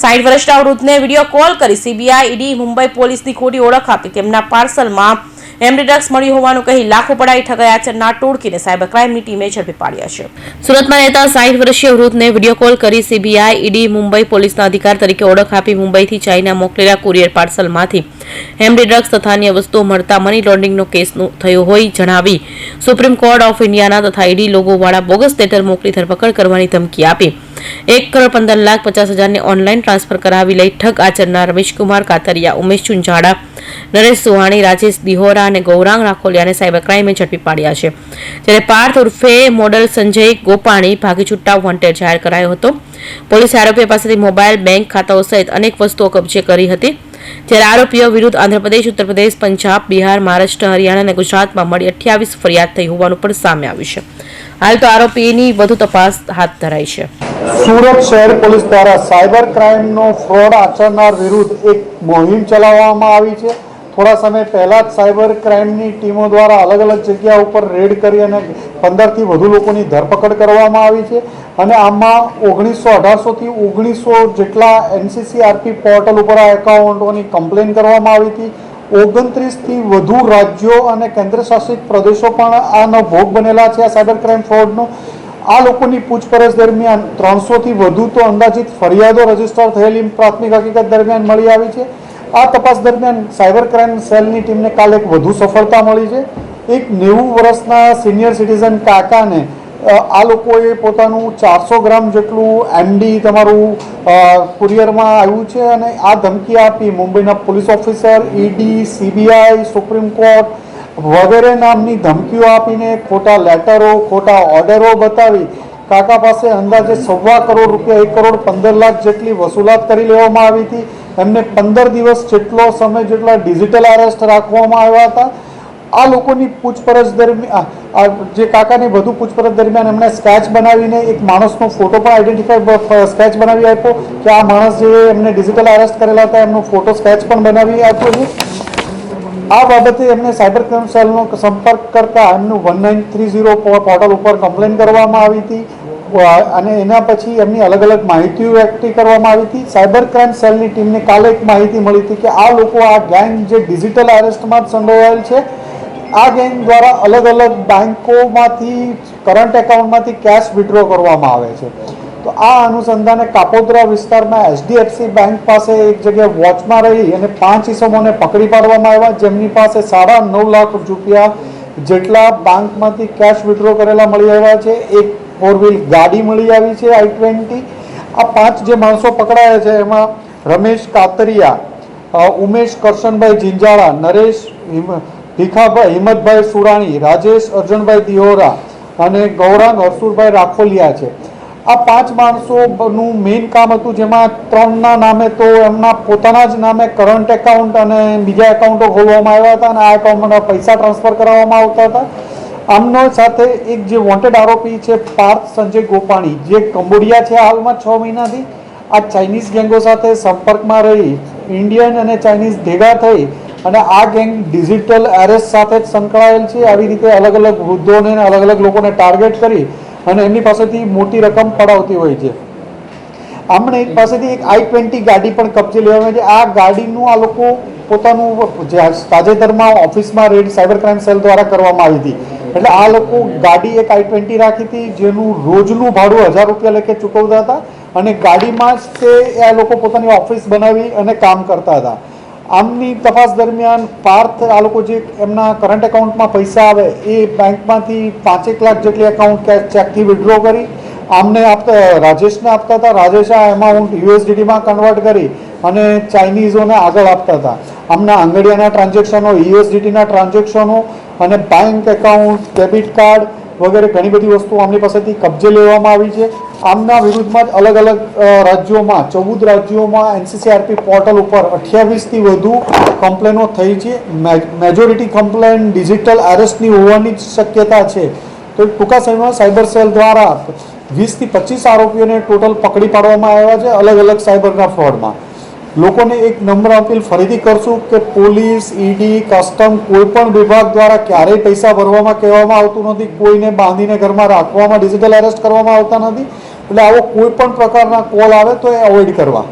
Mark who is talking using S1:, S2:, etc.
S1: સાઠ વર્ષના વૃદ્ધને વીડિયો કોલ કરી સીબીઆઈ ઈડી મુંબઈ પોલીસની ખોટી ઓળખ આપી. તેમના પાર્સલમાં એમડી ડ્રગ્સ મળ્યું હોવાનું કહી લાખો પડાઈ ઠગાઈ આચરનાર ટોળકીને સાયબર ક્રાઇમની ટીમે ઝડપી પાડ્યા છે. સુરતમાં રહેતા સાઠ વર્ષીય વૃદ્ધને વીડિયો કોલ કરી સીબીઆઈ ઈડી મુંબઈ પોલીસના અધિકાર તરીકે ઓળખ આપી મુંબઈથી ચાઇના મોકલેલા કુરિયર પાર્સલમાંથી. એમડી ડ્રગ્સ તથા અન્ય વસ્તુઓ મળતા મની લોન્ડરિંગનો કેસ થયો હોય જણાવી સુપ્રીમ કોર્ટ ઓફ ઇન્ડિયાના તથા ઈડી લોગોવાળા બોગસ લેટર મોકલી ધરપકડ કરવાની ધમકી આપી. એક કરોડ પંદર લાખ પચાસ હજારને ઓનલાઈન ટ્રાન્સફર કરાવી લઈ ઠગ આચરનાર રમેશકુમાર કાતરિયા, ઉમેશ ચુંજાડા, નરેશ સુહાણી, રાજેશ દિહોરા અને ગૌરાંગ રાખોલિયાને સાયબર ક્રાઇમે ઝડપી પાડ્યા છે. જ્યારે પાર્થ ઉર્ફે મોડલ સંજય ગોપાણી ભાગી છૂટા વોન્ટેડ જાહેર કરાયો હતો. પોલીસે આરોપીઓ પાસેથી મોબાઈલ, બેંક ખાતાઓ સહિત અનેક વસ્તુઓ કબજે કરી હતી. જ્યારે આરોપીઓ વિરુદ્ધ આંધ્રપ્રદેશ, ઉત્તરપ્રદેશ, પંજાબ, બિહાર, મહારાષ્ટ્ર, હરિયાણા અને ગુજરાતમાં મળી અઠ્યાવીસ ફરિયાદ થઈ હોવાનું પણ સામે આવ્યું છે. હાલ તો આરોપીની વધુ તપાસ હાથ ધરાઈ છે.
S2: સુરત શહેર પોલીસ દ્વારા સાયબર ક્રાઇમનો ફ્રોડ આચરનાર વિરુદ્ધ એક મોહિમ ચલાવવામાં આવી છે. થોડા સમય પહેલા જ સાયબર ક્રાઇમની ટીમો દ્વારા અલગ અલગ જગ્યા ઉપર રેડ કરી અને પંદરથી વધુ લોકોની ધરપકડ કરવામાં આવી છે. અને આમાં ઓગણીસો અઢારસોથી ઓગણીસો જેટલા એનસીસીઆરપી પોર્ટલ ઉપર આ એકાઉન્ટોની કમ્પ્લેન કરવામાં આવી હતી. ઓગણત્રીસથી વધુ રાજ્યો અને કેન્દ્રશાસિત પ્રદેશો પણ આનો ભોગ બનેલા છે આ સાયબર ક્રાઇમ ફ્રોડનો. આ લોકોની પૂછપરછ દરમિયાન ત્રણસોથી વધુ તો અંદાજિત ફરિયાદો રજિસ્ટર થયેલી પ્રાથમિક હકીકત દરમિયાન મળી આવી છે. આ તપાસ દરમિયાન સાયબર ક્રાઇમ સેલની ટીમને કાલે એક વધુ સફળતા મળી છે. એક નેવું વર્ષના સિનિયર સિટીઝન કાકાને આ લોકોએ પોતાનું ચારસો ગ્રામ જેટલું એમડી તમારું કુરિયરમાં આવ્યું છે અને આ ધમકી આપી મુંબઈના police officer, ED, CBI, supreme court વગેરે નામની ધમકીઓ આપીને ખોટા લેટરો, ખોટા ઓર્ડરો બતાવી કાકા પાસે અંદાજે સવા કરોડ રૂપિયા, એક કરોડ પંદર લાખ જેટલી વસૂલાત કરી લેવામાં આવી હતી. એમને પંદર દિવસ જેટલો સમય જેટલા ડિજિટલ અરેસ્ટ રાખવામાં આવ્યા હતા. આ લોકોની પૂછપરછ દરમિયાન જે કાકાની વધુ પૂછપરછ દરમિયાન એમણે સ્કેચ બનાવીને એક માણસનો ફોટો પણ આઈડેન્ટિફાઈ સ્કેચ બનાવી આપ્યો કે આ માણસ જે એમને ડિજિટલ અરેસ્ટ કરેલા હતા, એમનો ફોટો સ્કેચ પણ બનાવી આપ્યો છે. આ બાબતે એમને સાયબર ક્રાઇમ સેલનો સંપર્ક કરતા એમનું one nine three zero portal ઉપર કમ્પ્લેન કરવામાં આવી હતી. અને એના પછી એમની અલગ અલગ માહિતીઓ એકઠી કરવામાં આવી હતી. સાયબર ક્રાઇમ સેલની ટીમને કાલે એક માહિતી મળી હતી કે આ લોકો, આ ગેંગ જે ડિજિટલ અરેસ્ટમાં સંડોવાયેલ છે, આ ગેંગ દ્વારા અલગ અલગ બેન્કોમાંથી કરંટ એકાઉન્ટમાંથી કેશ વિડ્રો કરવામાં આવે છે. તો આ અનુસંધાને કાપોદ્રા વિસ્તારમાં એચડીએફસી બેંક પાસે એક જગ્યાએ વોચમાં રહી અને પાંચ ઇસમોને પકડી પાડવામાં આવ્યા, જેમની પાસે સાડા નવ લાખ રૂપિયા જેટલા બેંકમાંથી કેશ વિડ્રો કરેલા મળી આવ્યા છે. એક ફોર વ્હીલ ગાડી મળી આવી છે આઈ ટ્વેન્ટી આ પાંચ જે માણસો પકડાયા છે, એમાં રમેશ કાતરિયા ઉમેશ કરશનભાઈ જિંજાળા, નરેશ ભીખાભાઈ, હિંમતભાઈ સુરાણી, રાજેશ અર્જુનભાઈ દિહોરા અને ગૌરાંગ હરસુરભાઈ રાખોલિયા છે. આ પાંચ માણસોનું મેઇન કામ હતું, જેમાં ત્રણના નામે તો એમના પોતાના જ નામે કરંટ એકાઉન્ટ અને બીજા એકાઉન્ટો ખોલવામાં આવ્યા હતા અને આ એકાઉન્ટમાં પૈસા ટ્રાન્સફર કરવામાં આવતા હતા. આમનો સાથે એક જે વોન્ટેડ આરોપી છે, પાર્થ સંજય ગોપાણી, જે કંબોડિયા છે હાલમાં છ મહિનાથી, આ ચાઇનીઝ ગેંગો સાથે સંપર્કમાં રહી ઇન્ડિયન અને ચાઇનીઝ ભેગા થઈ અને આ ગેંગ ડિજિટલ એરેસ્ટ સાથે જ સંકળાયેલ છે. આવી રીતે અલગ અલગ વૃદ્ધોને અલગ અલગ લોકોને ટાર્ગેટ કરી અને એમની પાસેથી મોટી રકમ પડાવતી હોય છે. આમણે પાસેથી એક આઈ ટ્વેન્ટી ગાડી પણ કબજે લેવામાં છે. આ ગાડીનું આ લોકો પોતાનું તાજેતરમાં ઓફિસમાં રેડ સાયબર ક્રાઇમ સેલ દ્વારા કરવામાં આવી હતી. એટલે આ લોકો ગાડી એક આઈ ટ્વેન્ટી રાખી હતી, જેનું રોજનું ભાડું હજાર રૂપિયા લેખે ચૂકવતા હતા અને ગાડીમાં જ તે આ લોકો પોતાની ઓફિસ બનાવી અને કામ કરતા હતા. આમની તપાસ દરમિયાન પાર્થ આ લોકો જે એમના કરંટ એકાઉન્ટમાં પૈસા આવે, એ બેંકમાંથી પાંચેક લાખ જેટલી એકાઉન્ટ ચેકથી વિડ્રો કરી, આમને આપતા, રાજેશને આપતા હતા. રાજેશે આ એમાઉન્ટ યુએસડીડીમાં કન્વર્ટ કરી અને ચાઇનીઝોને આગળ આપતા હતા. આમના આંગળીયાના ટ્રાન્ઝેક્શનો યુએસડીટીના ટ્રાન્ઝેક્શનો અને બેંક એકાઉન્ટ ડેબિટ કાર્ડ વગેરે ઘણી બધી વસ્તુઓ આમની પાસેથી કબજે લેવામાં આવી છે. આમના વિરુદ્ધમાં જ અલગ અલગ રાજ્યોમાં, ચૌદ રાજ્યોમાં એનસીસીઆરપી પોર્ટલ ઉપર અઠ્યાવીસથી વધુ કમ્પ્લેનો થઈ છે. મેજોરિટી કમ્પ્લેન ડિજિટલ એરેસ્ટની હોવાની શક્યતા છે. તો ટૂંકા સમયમાં સાયબર સેલ દ્વારા વીસથી પચીસ આરોપીઓને ટોટલ પકડી પાડવામાં આવ્યા છે અલગ અલગ સાયબરના ફ્રોડમાં લોકોને એક નમ્ર અપીલ ફરીથી કરશું કે પોલીસ, ઈડી, કસ્ટમ કોઈ પણ વિભાગ દ્વારા ક્યારેય પૈસા ભરવામાં કહેવામાં આવતું નથી, કોઈને બાંધીને ઘરમાં રાખવામાં, ડિજિટલ એરેસ્ટ કરવામાં આવતા નથી. એટલે આવો કોઈ પણ પ્રકારના કોલ આવે તો એ અવોઇડ કરવા.